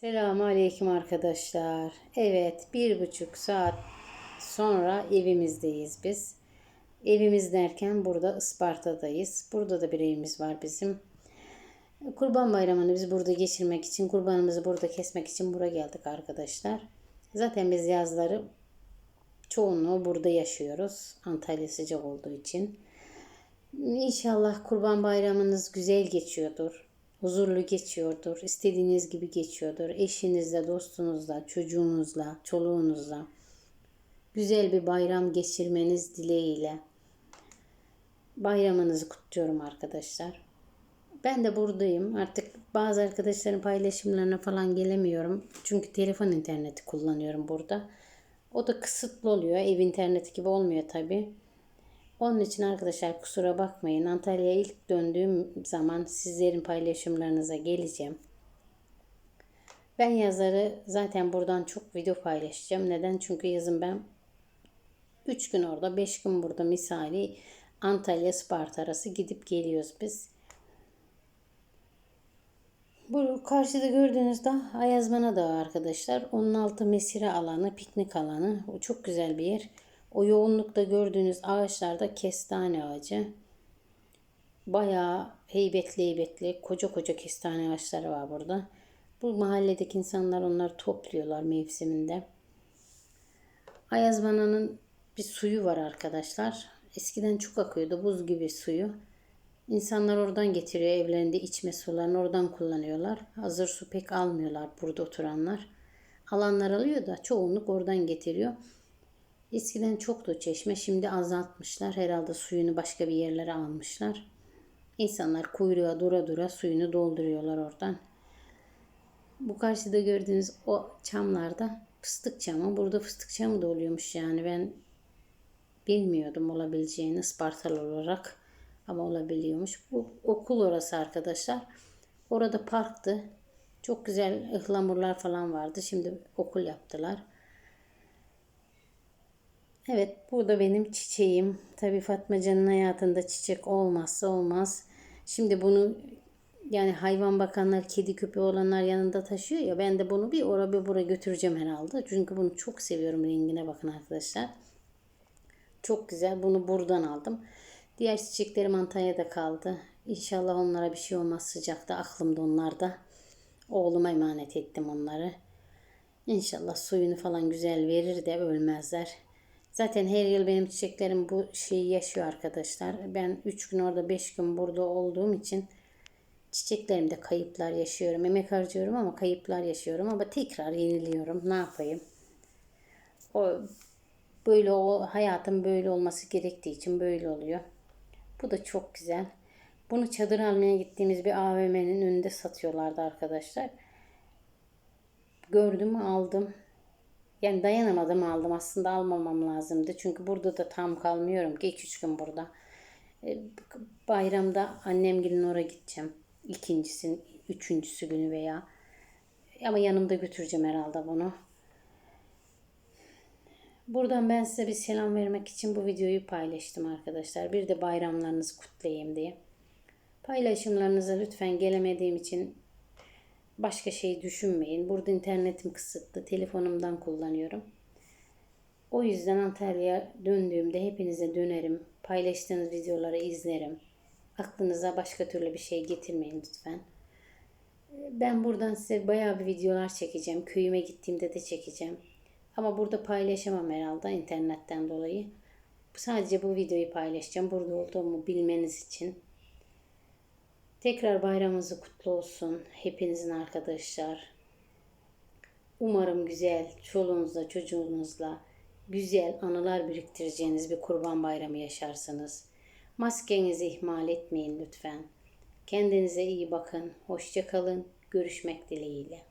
Selamun Aleyküm arkadaşlar. Evet bir buçuk saat sonra evimizdeyiz biz. Evimiz derken burada Isparta'dayız. Burada da bir evimiz var bizim. Kurban bayramını biz burada geçirmek için, kurbanımızı burada kesmek için buraya geldik arkadaşlar. Zaten biz yazları çoğunluğu burada yaşıyoruz. Antalya sıcak olduğu için. İnşallah kurban bayramınız güzel geçiyordur. Huzurlu geçiyordur. istediğiniz gibi geçiyordur. Eşinizle, dostunuzla, çocuğunuzla, çoluğunuzla. Güzel bir bayram geçirmeniz dileğiyle. Bayramınızı kutluyorum arkadaşlar. Ben de buradayım. Artık bazı arkadaşların paylaşımlarına falan gelemiyorum. Çünkü telefon interneti kullanıyorum burada. O da kısıtlı oluyor. Ev interneti gibi olmuyor tabii. Onun için arkadaşlar kusura bakmayın. Antalya'ya ilk döndüğüm zaman sizlerin paylaşımlarınıza geleceğim. Ben yazarı zaten buradan çok video paylaşacağım. Neden? Çünkü yazın ben 3 gün orada 5 gün burada misali Antalya Sparta arası gidip geliyoruz biz. Bu karşıda gördüğünüz dağ Ayazmana Dağı arkadaşlar. Onun altı mesire alanı, piknik alanı. O çok güzel bir yer. O yoğunlukta gördüğünüz ağaçlarda kestane ağacı. Bayağı heybetli heybetli koca koca kestane ağaçları var burada. Bu mahalledeki insanlar onları topluyorlar mevsiminde. Ayazmana'nın bir suyu var arkadaşlar. Eskiden çok akıyordu buz gibi suyu. İnsanlar oradan getiriyor evlerinde içme sularını oradan kullanıyorlar. Hazır su pek almıyorlar burada oturanlar. Alanlar alıyor da çoğunluk oradan getiriyor. Eskiden çoktu çeşme şimdi azaltmışlar. Herhalde suyunu başka bir yerlere almışlar. İnsanlar kuyruğa dura dura suyunu dolduruyorlar oradan. Bu karşıda gördüğünüz o çamlarda fıstık çamı. Burada fıstık çamı da oluyormuş yani ben bilmiyordum olabileceğini Spartalı olarak ama olabiliyormuş. Bu okul orası arkadaşlar. Orada parktı. Çok güzel ıhlamurlar falan vardı. Şimdi okul yaptılar. Evet bu da benim çiçeğim. Tabii Fatmaca'nın hayatında çiçek olmazsa olmaz. Şimdi bunu yani hayvan bakanlar, kedi köpeği olanlar yanında taşıyor ya. Ben de bunu bir oraya bir buraya götüreceğim herhalde. Çünkü bunu çok seviyorum rengine bakın arkadaşlar. Çok güzel. Bunu buradan aldım. Diğer çiçeklerim Antalya'da kaldı. İnşallah onlara bir şey olmaz sıcakta. Aklımda onlarda. Oğluma emanet ettim onları. İnşallah suyunu falan güzel verir de ölmezler. Zaten her yıl benim çiçeklerim bu şeyi yaşıyor arkadaşlar. Ben 3 gün orada 5 gün burada olduğum için çiçeklerimde kayıplar yaşıyorum. Emek harcıyorum ama kayıplar yaşıyorum ama tekrar yeniliyorum. Ne yapayım? O böyle o hayatım böyle olması gerektiği için böyle oluyor. Bu da çok güzel. Bunu çadır almaya gittiğimiz bir AVM'nin önünde satıyorlardı arkadaşlar. Gördüm aldım. Yani dayanamadım aldım. Aslında almamam lazımdı. Çünkü burada da tam kalmıyorum ki 2-3 gün burada. E, bayramda annem gelin oraya gideceğim. İkincisi, üçüncüsü günü veya ama yanımda götüreceğim herhalde bunu. Buradan ben size bir selam vermek için bu videoyu paylaştım arkadaşlar. Bir de bayramlarınızı kutlayayım diye. Paylaşımlarınıza lütfen gelemediğim için başka şey düşünmeyin. Burada internetim kısıtlı. Telefonumdan kullanıyorum. O yüzden Antalya'ya döndüğümde hepinize dönerim. Paylaştığınız videoları izlerim. Aklınıza başka türlü bir şey getirmeyin lütfen. Ben buradan size bayağı bir videolar çekeceğim. Köyüme gittiğimde de çekeceğim. Ama burada paylaşamam herhalde internetten dolayı. Sadece bu videoyu paylaşacağım. Burada olduğumu bilmeniz için. Tekrar bayramınızı kutlu olsun. Hepinizin arkadaşlar. Umarım güzel çoluğunuzla çocuğunuzla güzel anılar biriktireceğiniz bir kurban bayramı yaşarsınız. Maskenizi ihmal etmeyin lütfen. Kendinize iyi bakın. Hoşça kalın. Görüşmek dileğiyle.